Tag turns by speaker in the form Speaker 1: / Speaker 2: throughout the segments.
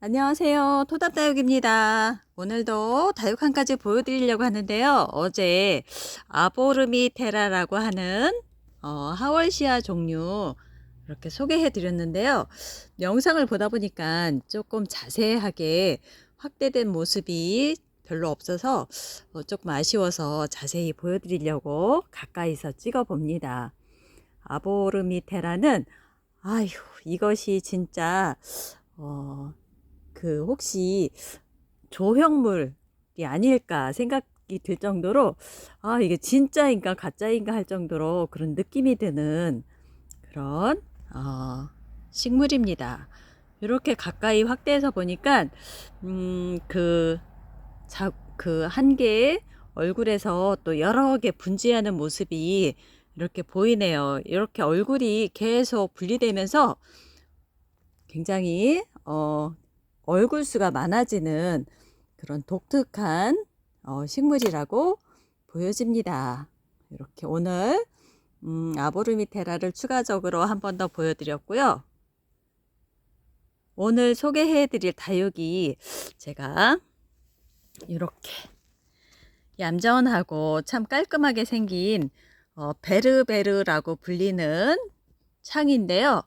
Speaker 1: 안녕하세요. 토닥다육입니다. 오늘도 다육 한 가지 보여드리려고 하는데요. 어제 아보르미테라라고 하는 어, 하월시아 종류 이렇게 소개해 드렸는데요. 영상을 보다 보니까 조금 자세하게 확대된 모습이 별로 없어서 어, 조금 아쉬워서 자세히 보여드리려고 가까이서 찍어 봅니다. 아보르미테라는 아휴 이것이 진짜 어, 그 혹시 조형물이 아닐까 생각이 들 정도로 아 이게 진짜인가 가짜인가 할 정도로 그런 느낌이 드는 그런 어, 식물입니다. 이렇게 가까이 확대해서 보니까 음, 음그그한 개의 얼굴에서 또 여러 개 분지하는 모습이 이렇게 보이네요. 이렇게 얼굴이 계속 분리되면서 굉장히 어, 얼굴 수가 많아지는 그런 독특한 어, 식물이라고 보여집니다. 이렇게 오늘 음, 아보르미테라를 추가적으로 한 번 더 보여드렸고요. 오늘 소개해드릴 다육이 제가 이렇게 얌전하고 참 깔끔하게 생긴 어, 베르베르라고 불리는 창인데요.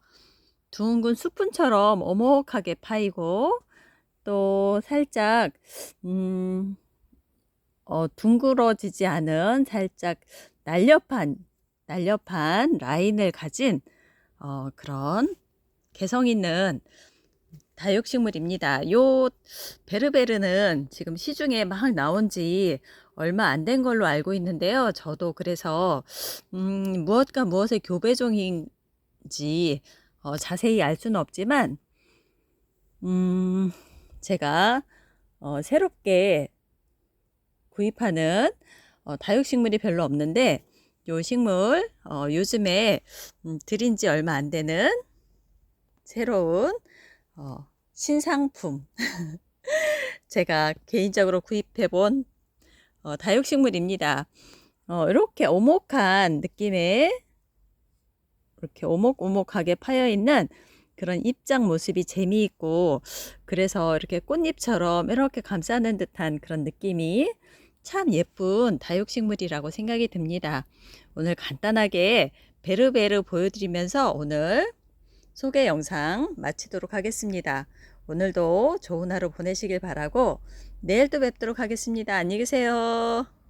Speaker 1: 둥근 수푼처럼 오목하게 파이고 또 살짝 음, 어, 둥그러지지 않은 살짝 날렵한 날렵한 라인을 가진 어, 그런 개성 있는 다육식물입니다. 요 베르베르는 지금 시중에 막 나온 지 얼마 안 된 걸로 알고 있는데요. 저도 그래서 음, 무엇과 무엇의 교배종인지 어, 자세히 알 수는 없지만 음, 제가 어, 새롭게 구입하는 어, 다육식물이 별로 없는데 요 식물 어, 요즘에 음, 들인 지 얼마 안 되는 새로운 어, 신상품 제가 개인적으로 구입해 본 어, 다육식물입니다. 어, 이렇게 오목한 느낌의 이렇게 오목오목하게 파여 있는 그런 입장 모습이 재미있고 그래서 이렇게 꽃잎처럼 이렇게 감싸는 듯한 그런 느낌이 참 예쁜 다육식물이라고 생각이 듭니다. 오늘 간단하게 베르베르 보여드리면서 오늘 소개 영상 마치도록 하겠습니다. 오늘도 좋은 하루 보내시길 바라고 내일 또 뵙도록 하겠습니다. 안녕히 계세요.